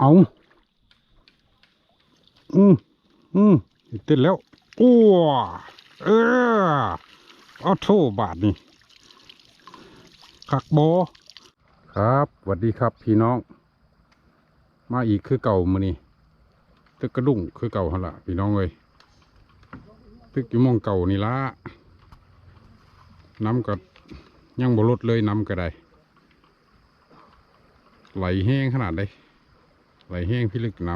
เอาอืมอืมต้นแล้วอ้วเออเอาโทบาทนี่คักโบ ครับสวัสดีครับพี่น้อง มาอีกคือเก่ามือนี่ตึกกระดุ่งคือเก่าหั่นละพี่น้องเอ้ยตึกอยู่มองเก่านี่ละน้ำก็ยังบ่ลดเลยน้ำก็ได้ไหลแห้งขนาดใด ไหลแห้งพี่ลึกน้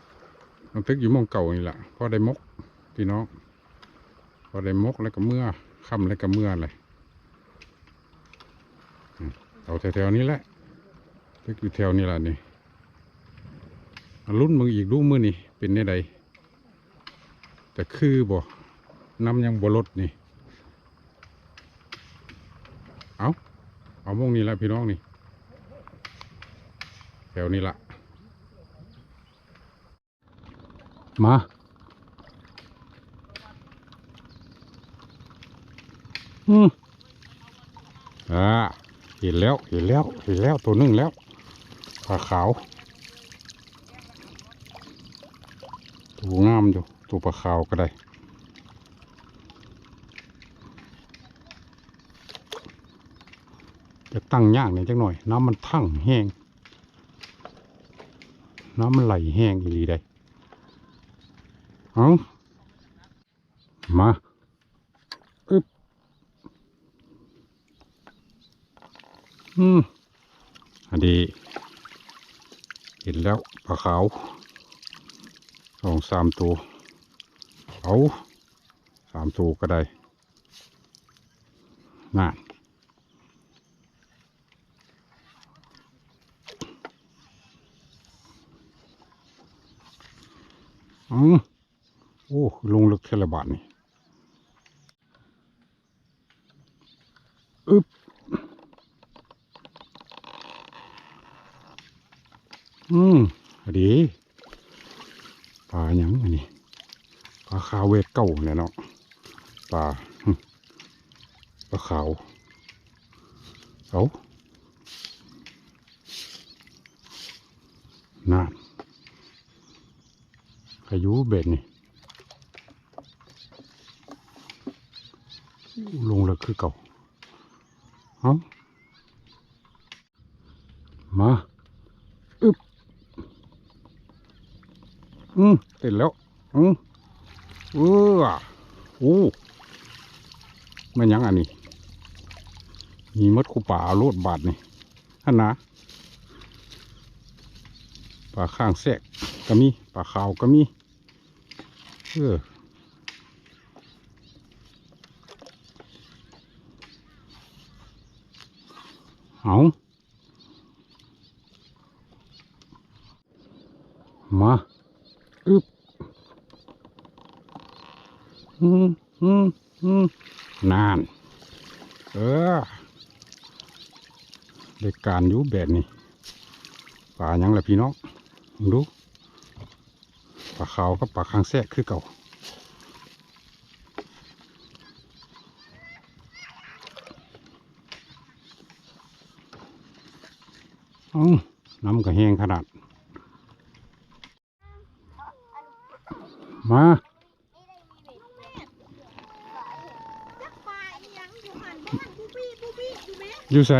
ำน้ำตึกอยู่มองเก่านี่แหละพอได้มกพี่น้องพอได้มกแล้วก็เมื่อค่ำแล้วก็เมื่อเลยเอาแถวๆนี้แหละตึกอยู่แถวนี้แหละนี่รุ่นมึงอีกลูกมือนี่เป็นได้ใดแต่คือบ่น้ำยังบ่ลดนี่เอาเอามงนี้แหละพี่น้องนี่แถวนี้ละ มา อืมอ่าเห็นแล้วเห็นแล้วเห็นแล้วตัวหนึ่งแล้วปลาขาว ตัวงามอยู่ ตัวปลาขาวก็ได้จะตั้งยากหน่อยจักหน่อย น้ำมันทั้งแห้ง น้ำมันไหลแห้งอีหลีได้ เอามาอึบอืมอันดีเห็นแล้วปลาขาวสองสามตัวเอาสามตัวก็ได้น่ะอืม โอ้ลงลึกเทละบาทนี่อึบอืมอดีปลาหยังอันนี้ปลาขาวเวทเก่าเนี่ยเนาะปลาปลาขาวเอาน่าอายุเบ็ดนี่ ลงแล้วคือเก่าเอามาอึบอืมเสร็จแล้ว อืมเออโอ้มันยังอันนี้ มีมดคูป่าโลดบาทนี่ฮันนะปลาข้างแทรกก็มีปลาขาวก็มี เออ เอามาอึบอืมอืมอืมนาน เออเด็กการอยู่แบบนี้ป่ายังละพี่น้องดูปลาขาวกับปลาคางแทรกคือเก่า น้ำก็แห้งขนาด มาอยู่ใส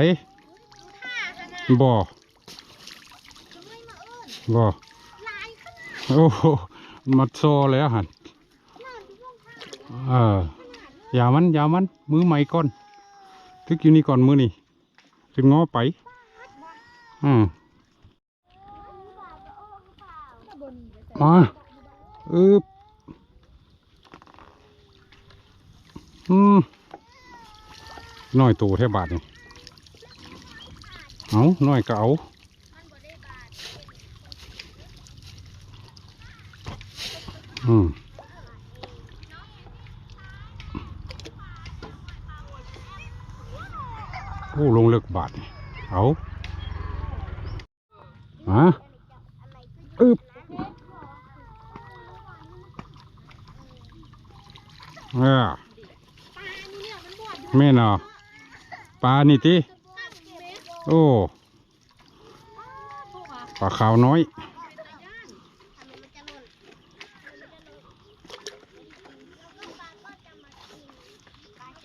บ่บ่โอ้มัดโซแล้วหันเอออย่ามันอย่ามัน มือใหม่ก่อน ทึกอยู่นี่ก่อนมือนี่ถึงง้อไป อืมมาอึบอืมน้อยตัวแทบบาทนี่เอาน้อยก็เอาอืมโอ้ลงเลิกบาทนี่เอา มาอึบเออปลานี่เนี่ยมันบวดอยู่แม่นอปลานี่ติข้างเมตรโอ้พวกอะปลาขาวน้อย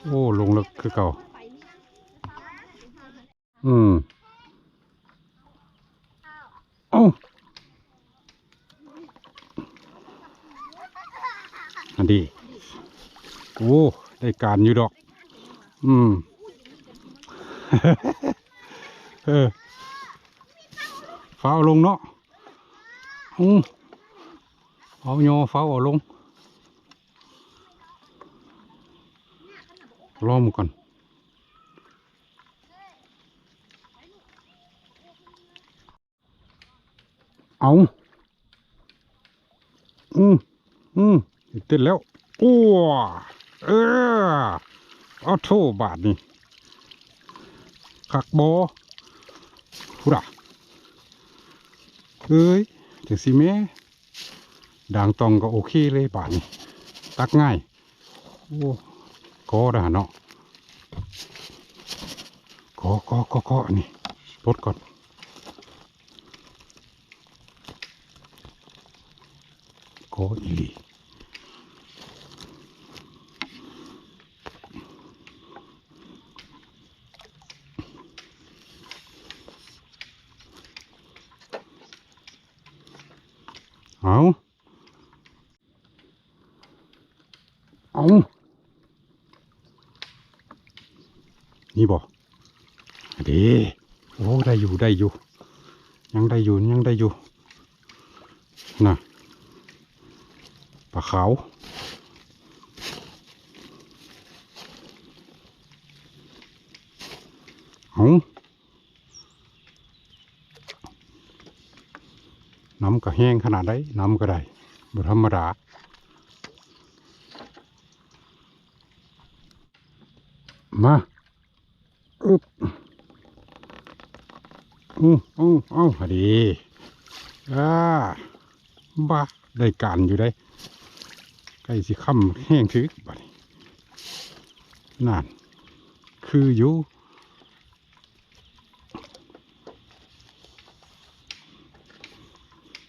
โอ้ลงลึกคือเก่า อืมเอ้าอันดี โอ้ ได้การอยู่ดอก อืม เออฟ้าเอาลงเนาะอืมเอาโยอฟ้าเอาลงล้อมก่อน เอาอืมอืมติดแล้วอ้วเออเอาโทบาทนี่ขักโบอพูดอะเอ้ยจังสิแม่ด่างตองก็โอเคเลยบาทนี่ตักง่ายโอ้ก็ได้เนาะก็ก็ก็ก็นี่ปลดก่อน ก็อีหลีเอาเอานี่บ่เดีโอ้ได้อยู่ ปลาขาวเอาน้ำก็แห้งขนาดไดน้ำก็ได้บุธรรมดามาอึบอืออือเอาพอดีอ่าบ้าได้การอยู่ได้ ใกล้สิค่ำแห้งถึกบัดนี้นั่นคืออยู่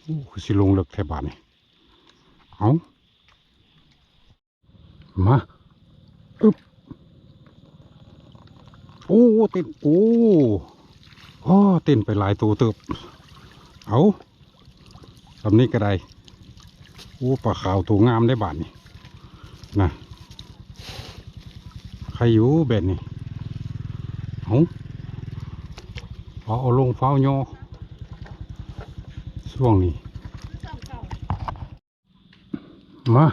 โอ้คือสิลงเลิกแทบาดนี่เอามาอึบโอ้เต้นโอ้โอ้เต้นไปหลายตัวเติบเอาสำนี้ก็ได้ โอ้ปลาขาวตัวงามได้บาทนี่นะใครอยู่เบ็ดนี่เอาเอาเอาลงเฝ้าโยอช่วงนี้ มา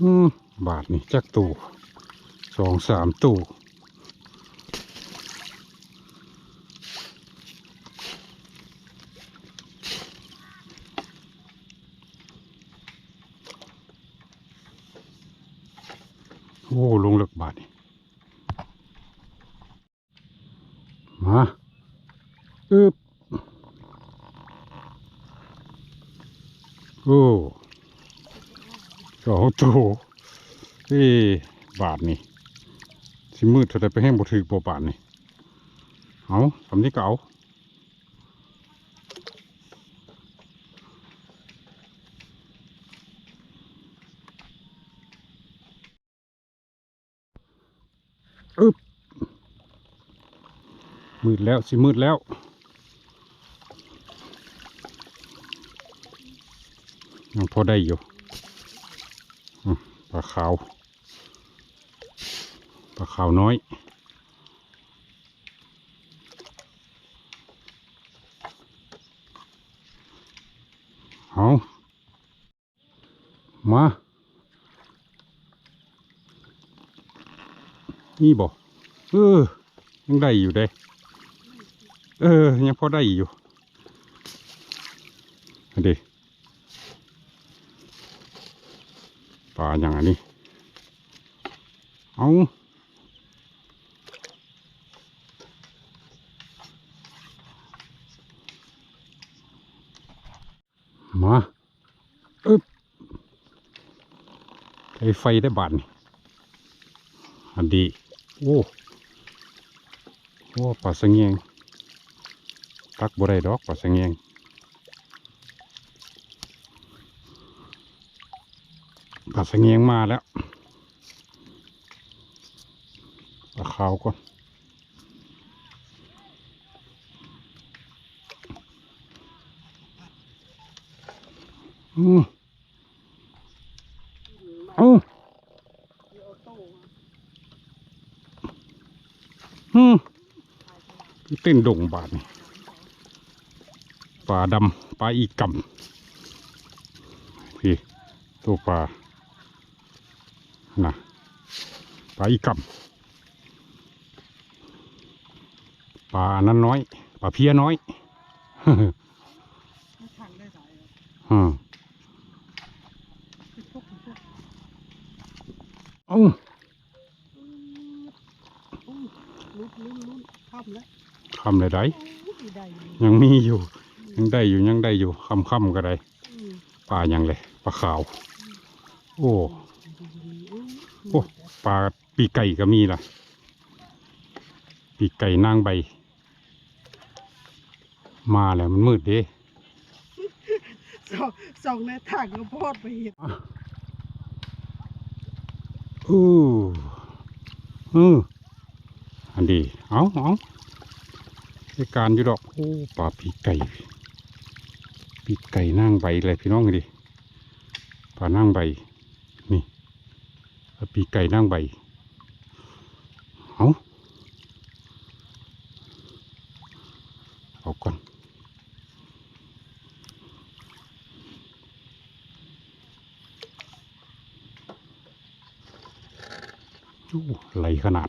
อืมบาทนี่จักตู่สองสามตู่ อ้ลงเลิกบาทนี่มาอึบโอ้สองตัวเอ้บาทนี่สิมืดเท่าไรไปแห้งบ่ถือบ่บาทนี่เอาสำนี้ก็เอา มืดแล้วสิมืดแล้ว ยังพอได้อยู่ปลาขาวปลาขาวน้อยเอามานี่บอกเออยังได้อยู่เด้ เออ ยังพอได้อยู่อเดีปลาอย่างนี้ เอามาอึบใช้ไฟได้บานี่อันดี โอ้ โอ้ปลาสะเงียง ตักบ่ได้ดอกปลาสะเงียงปลาสะเงียงมาแล้วปลาขาวก่อนอืมเอาอืมเต้นดงบาดนี่ ปลาดำปลาอีกำพี่ตัวปลาน่ะปลาอีกำปลาอันนั้นน้อยปลาเพียน้อยทางได้สายอืมพวกพวกเอ้าลุ้นลุ้นลุ้นข้ามแล้วคำใดได้ๆยังมีอยู่ ยังได้อยู่ยังได้อยู่คำคำๆก็ได้ปลายังเลยปลาขาว โอ้โอ้ปลาปีกไก่ก็มีล่ะ ปีกไก่นางใบ มาแล้วมันมืดเด้สองสองในทางก็พอดไปเห็นอู้อืออันดี เอาเอาในการอยู่ดอก โอ้ปลาปีกไก่ ปีกไก่นางใบเลยพี่น้องดิปลานางใบ นี่ปีกไก่นางใบ เอาเอาก่อนโอ้ไหลขนาด